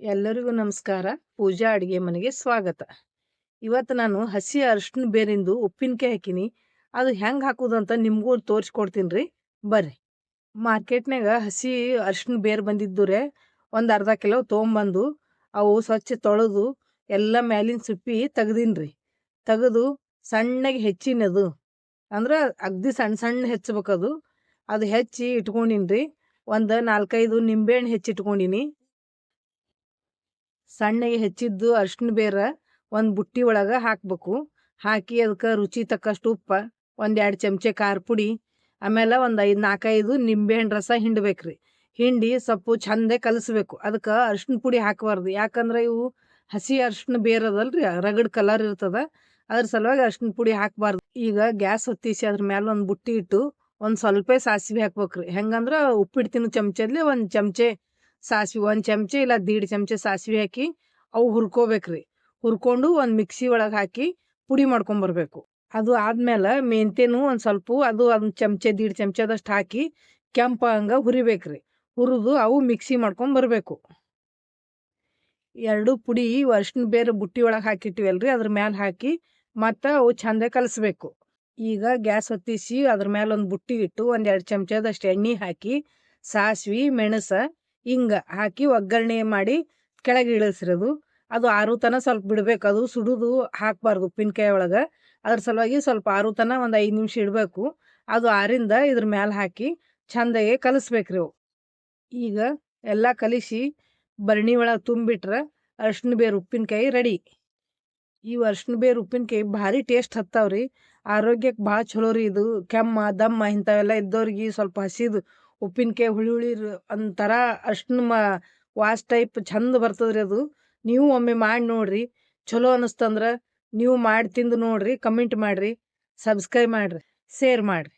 ಎಲ್ಲರಿಗೂ ನಮಸ್ಕಾರ. ಪೂಜಾ ಅಡುಗೆ ಮನೆಗೆ ಸ್ವಾಗತ. ಇವತ್ತು ನಾನು ಹಸಿ ಅರಿಶಿನ ಬೇರಿಂದು ಉಪ್ಪಿನಕಾಯಿ ಹಾಕಿನಿ. ಅದು ಹೆಂಗೆ ಹಾಕೋದು ಅಂತ ನಿಮಗೂ ತೋರಿಸ್ಕೊಡ್ತೀನಿ ರೀ ಬರ್ರಿ. ಮಾರ್ಕೆಟ್ನಾಗ ಹಸಿ ಅರಿಶಿನ ಬೇರು ಬಂದಿದ್ದು ಒಂದು ಅರ್ಧ ಕಿಲೋ ತೊಗೊಂಬಂದು ಅವು ಸ್ವಚ್ಛ ತೊಳೆದು ಎಲ್ಲ ಮ್ಯಾಲಿನ ಸುಪ್ಪಿ ತೆಗ್ದೀನಿ ರೀ ತೆಗೆದು ಸಣ್ಣಗೆ ಹೆಚ್ಚಿನದು. ಅಂದ್ರೆ ಅಗ್ದಿ ಸಣ್ಣ ಸಣ್ಣ ಹೆಚ್ಚಬೇಕದು. ಅದು ಹೆಚ್ಚಿ ಇಟ್ಕೊಂಡಿನಿ ರೀ ಒಂದು ನಾಲ್ಕೈದು ನಿಂಬೆಹಣ್ಣು ಹೆಚ್ಚಿಟ್ಕೊಂಡಿನಿ. ಸಣ್ಣಗೆ ಹೆಚ್ಚಿದ್ದು ಅರ್ಶಿನ ಬೇರ ಒಂದು ಬುಟ್ಟಿ ಒಳಗೆ ಹಾಕಬೇಕು. ಹಾಕಿ ಅದಕ್ಕೆ ರುಚಿ ತಕ್ಕಷ್ಟು ಉಪ್ಪ, ಒಂದೆರಡು ಚಮಚೆ ಖಾರ ಪುಡಿ, ಆಮೇಲೆ ಒಂದು ಐದು ನಾಲ್ಕೈದು ನಿಂಬೆಹಣ್ಣು ರಸ ಹಿಂಡ್ಬೇಕು ರೀ ಹಿಂಡಿ ಸೊಪ್ಪು ಚಂದೆ ಕಲಸಬೇಕು. ಅದಕ್ಕೆ ಅರ್ಶಿನ ಪುಡಿ ಹಾಕಬಾರ್ದು. ಯಾಕಂದ್ರೆ ಇವು ಹಸಿ ಅರ್ಶಿನ ಬೇರದಲ್ಲ ರೀ ರಗಡ್ ಕಲರ್ ಇರ್ತದ. ಅದ್ರ ಸಲುವಾಗಿ ಅರ್ಶಿನ ಪುಡಿ ಹಾಕಬಾರ್ದು. ಈಗ ಗ್ಯಾಸ್ ಹೊತ್ತಿಸಿ ಅದ್ರ ಮೇಲೆ ಒಂದು ಬುಟ್ಟಿ ಇಟ್ಟು ಒಂದು ಸ್ವಲ್ಪ ಸಾಸಿವೆ ಹಾಕ್ಬೇಕು ರೀ ಹೆಂಗಂದ್ರೆ ತಿನ್ನೋ ಚಮಚದಲ್ಲಿ ಒಂದು ಚಮಚೆ ಸಾಸಿವೆ ಒಂದು ಚಮಚ ಇಲ್ಲ ದೀಡ್ ಚಮಚ ಸಾಸಿವೆ ಹಾಕಿ ಅವು ಹುರ್ಕೋಬೇಕ್ರಿ. ಹುರ್ಕೊಂಡು ಒಂದು ಮಿಕ್ಸಿ ಒಳಗೆ ಹಾಕಿ ಪುಡಿ ಮಾಡ್ಕೊಂಬರ್ಬೇಕು ಅದು ಆದ್ಮೇಲೆ ಮೆಂತೆನೂ ಒಂದು ಸ್ವಲ್ಪ, ಅದು ಒಂದು ಚಮಚ, ದೀಡ್ ಚಮಚದಷ್ಟು ಹಾಕಿ ಕೆಂಪ ಹಂಗೆ ಹುರಿಬೇಕ್ರಿ. ಹುರಿದು ಅವು ಮಿಕ್ಸಿ ಮಾಡ್ಕೊಂಬರ್ಬೇಕು ಎರಡು ಪುಡಿ ಅರ್ಶಿನ ಬೇರೆ ಬುಟ್ಟಿ ಒಳಗೆ ಹಾಕಿಟ್ಟಿವಲ್ರಿ, ಅದ್ರ ಮ್ಯಾಲೆ ಹಾಕಿ ಮತ್ತು ಅವು ಚಂದ ಕಲಸಬೇಕು. ಈಗ ಗ್ಯಾಸ್ ಹೊತ್ತಿಸಿ ಅದ್ರ ಮೇಲೆ ಒಂದು ಬುಟ್ಟಿ ಇಟ್ಟು ಒಂದು ಎರಡು ಚಮಚದಷ್ಟು ಎಣ್ಣೆ ಹಾಕಿ ಸಾಸಿವೆ, ಮೆಣಸು ಹಿಂಗ ಹಾಕಿ ಒಗ್ಗರಣೆ ಮಾಡಿ ಕೆಳಗೆ ಇಳಿಸಿರೋದು. ಅದು ಆರು ತನ ಸ್ವಲ್ಪ ಬಿಡ್ಬೇಕು. ಅದು ಸುಡುದು ಹಾಕಬಾರ್ದು ಉಪ್ಪಿನಕಾಯಿ ಒಳಗೆ. ಅದ್ರ ಸಲುವಾಗಿ ಸ್ವಲ್ಪ ಆರು ತನ ಒಂದು ಐದು ನಿಮಿಷ ಇಡಬೇಕು. ಅದು ಆರಿಂದ ಇದ್ರ ಮ್ಯಾಲೆ ಹಾಕಿ ಚೆಂದಾಗಿ ಕಲಿಸ್ಬೇಕ್ರಿ ಅವು. ಈಗ ಎಲ್ಲ ಕಲಿಸಿ ಭರಣಿ ಒಳಗೆ ತುಂಬಿಟ್ರೆ ಅರ್ಶಿನ ಬೇರು ಉಪ್ಪಿನಕಾಯಿ ರೆಡಿ. ಈ ಅರ್ಶಿನ ಬೇರು ಉಪ್ಪಿನಕಾಯಿ ಭಾರಿ ಟೇಸ್ಟ್ ಹತ್ತಾವ್ರಿ. ಆರೋಗ್ಯಕ್ಕೆ ಭಾಳ ಚಲೋ ರೀ ಇದು. ಕೆಮ್ಮ, ದಮ್ಮ ಇಂಥವೆಲ್ಲ ಇದ್ದವ್ರಿಗೆ ಸ್ವಲ್ಪ ಹಸಿದು ಉಪ್ಪಿನಕಾಯಿ ಹುಳಿ ಹುಳಿ ಒಂಥರ ಅಷ್ಟು ಮ ವಾಸ್ ಟೈಪ್ ಚಂದ ಬರ್ತದ್ರಿ ಅದು. ನೀವು ಒಮ್ಮೆ ಮಾಡಿ ನೋಡ್ರಿ. ಚಲೋ ಅನ್ನಿಸ್ತಂದ್ರೆ ನೀವು ಮಾಡಿ ತಿಂದು ನೋಡ್ರಿ, ಕಮೆಂಟ್ ಮಾಡಿರಿ, ಸಬ್ಸ್ಕ್ರೈಬ್ ಮಾಡಿರಿ, ಶೇರ್ ಮಾಡಿರಿ.